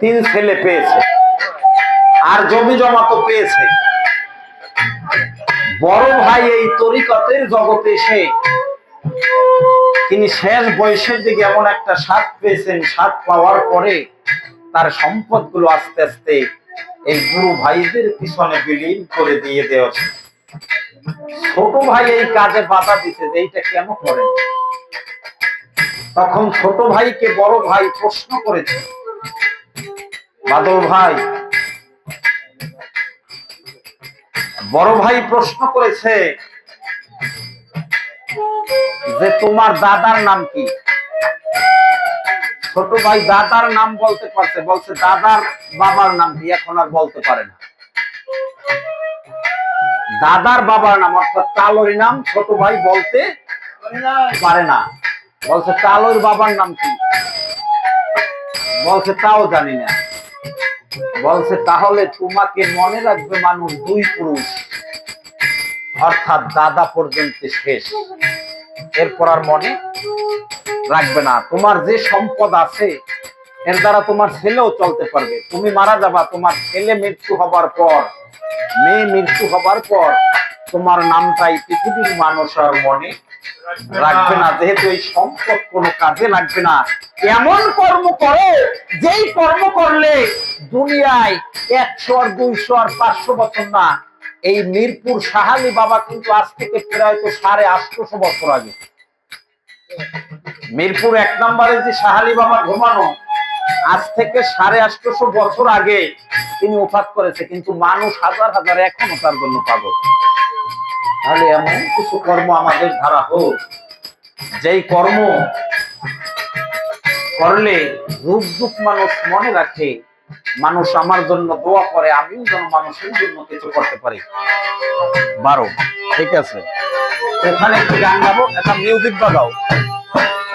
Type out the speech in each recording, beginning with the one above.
তিন ছেলে পেয়েছে। আর জমি জমা তো পেয়েছে। বড় ভাই এই তরিকতের জগতে এসে তিনি শেষ বয়সের দিকে এমন একটা স্বাদ পেয়েছেন, স্বাদ পাওয়ার পরে তার সম্পদগুলো আস্তে আস্তে এই গুরু ভাইদের পিছনে বিলীন করে দিয়ে দেওয়া। ছোট ভাই এই কাজে বাধা দিতে যে এইটা কেন করেন? তখন ছোট ভাইকে বড় ভাই প্রশ্ন করেছে বাদল ভাই। বড় ভাই প্রশ্ন করেছে যে তোমার দাদার নাম কি? ছোট ভাই দাদার নাম বলতে পারছে, বলছে দাদার বাবার নাম কি? এখন আর বলতে পারে না। দাদার বাবার নাম, অর্থাৎ তালরি নাম ছোট ভাই বলতে পারে না। বলছে তালর বাবার নাম কি? বলছে তাও জানি না। বলছে, তাহলে তোমাকে মনে রাখবে মানুষ দুই পুরুষ। অর্থাৎ দাদা পর্যন্ত শেষ। এরপর আর মনে রাখবে না। তোমার যে সম্পদ আছে, এর দ্বারা তোমার ছেলেও চলতে পারবে। তুমি মারা যাবা, তোমার ছেলে মৃত্যু হবার পর। মেয়ে মৃত্যু হবার পর তোমার নামটাই পৃথিবীর মানুষ আর মনে রাখবে না। যেহেতু এই সম্পদ কোনো কাজে লাগবে না এমন কর্ম করো, যেই কর্ম করলে দুনিয়ায় একশো আর দুইশো আর পাঁচশো বছর না, এই মিরপুর সাহালি বাবা কিন্তু আজ থেকে প্রায় তো সাড়ে আটশোশো বছর আগে। মিরপুর এক নম্বরে যে সাহালি বাবা ঘুমানো, আজ থেকে সাড়ে আটশোশো বছর আগে তিনি উপাত করেছে, কিন্তু মানুষ হাজার হাজার এখনও তার জন্য পাগল। তাহলে এমন কিছু কর্ম আমাদের ধারা হোক, যেই কর্ম করলে রূপ দুঃখ মানুষ মনে রাখে, মানুষ আমার জন্য দোয়া করে, আমিও যেন মানুষের জন্য কিছু করতে পারি। বারো, ঠিক আছে। এখানে একটি গান গাবো, একটা মিউজিক বাজাও।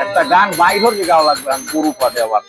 একটা গান বাইর হলে গাওয়া লাগবে গুরু পদে আবার।